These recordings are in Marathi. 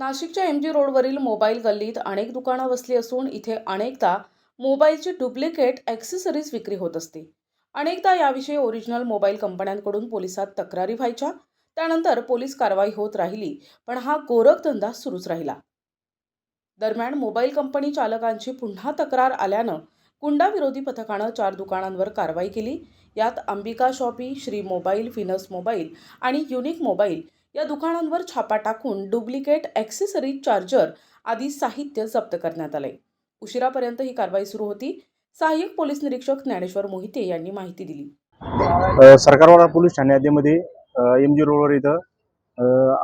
नाशिकच्या एम जी रोडवरील मोबाईल गल्लीत अनेक दुकानं वसली असून इथे अनेकदा मोबाईलची डुप्लिकेट ॲक्सेसरीज विक्री होत असते. अनेकदा याविषयी ओरिजिनल मोबाईल कंपन्यांकडून पोलिसात तक्रारी व्हायच्या त्यानंतर पोलीस कारवाई होत राहिली पण हा गोरखधंदा सुरूच राहिला. दरम्यान मोबाईल कंपनी चालकांची पुन्हा तक्रार आल्यानं गुंडाविरोधी पथकानं चार दुकानांवर कारवाई केली. यात Ambika shoppy Shri mobile Venus mobile आणि युनिक मोबाईल या दुकानांवर छापा टाकून डुप्लिकेट ॲक्सेसरी चार्जर आदी साहित्य जप्त करण्यात आले. उशिरापर्यंत ही कारवाई सुरू होती. सहाय्यक पोलीस निरीक्षक ज्ञानेश्वर मोहिते यांनी माहिती दिली. सरकारवाडा पोलीस ठाणे यादीमध्ये एम जी रोडवर इथं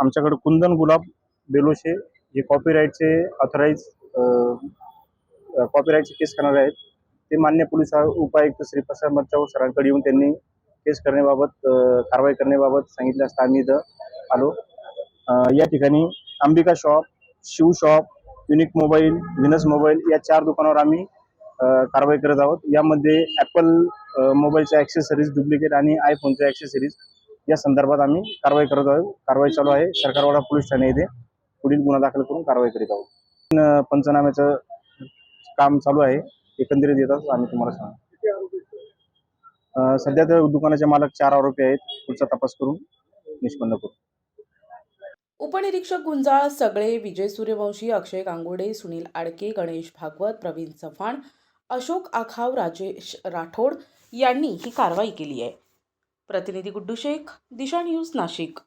आमच्याकडे कुंदन गुलाब बेलोशे हे कॉपीराईटचे ऑथराईज कॉपीराईटचे केस करणारे आहेत. ते मान्य पोलीस उपायुक्त श्री प्रसाद मच्छाव सरांकडे येऊन त्यांनी केस करण्याबाबत कारवाई करण्याबाबत सांगितलं असता. आम्ही इथं आलो. या ठिकाणी Ambika shop Shiv shop unique mobile Venus mobile या चार दुकानावर आम्ही कारवाई करत आहोत. यामध्ये ॲपल मोबाईलच्या ॲक्सेसरीज डुप्लिकेट आणि आयफोनच्या ॲक्सेसरीज या संदर्भात आम्ही कारवाई करत आहोत. कारवाई चालू आहे. सरकारवाडा पोलीस ठाणे येथे पुढील गुन्हा दाखल करून कारवाई करीत आहोत. पंचनाम्याचं काम चालू आहे. एकंदरीत येतात आम्ही तुम्हाला सांगू सध्या तर दुकानाचे मालक चार आरोपी आहेत. पुढचा तपास करून निष्पन्न करू. उपनिरीक्षक गुंजाळ सगळे विजय सूर्यवंशी अक्षय गांगुडे सुनील आडके गणेश भागवत प्रवीण चव्हाण अशोक आखाव राजेश राठोड यांनी ही कारवाई केली आहे. प्रतिनिधी गुड्डू शेख दिशा न्यूज नाशिक.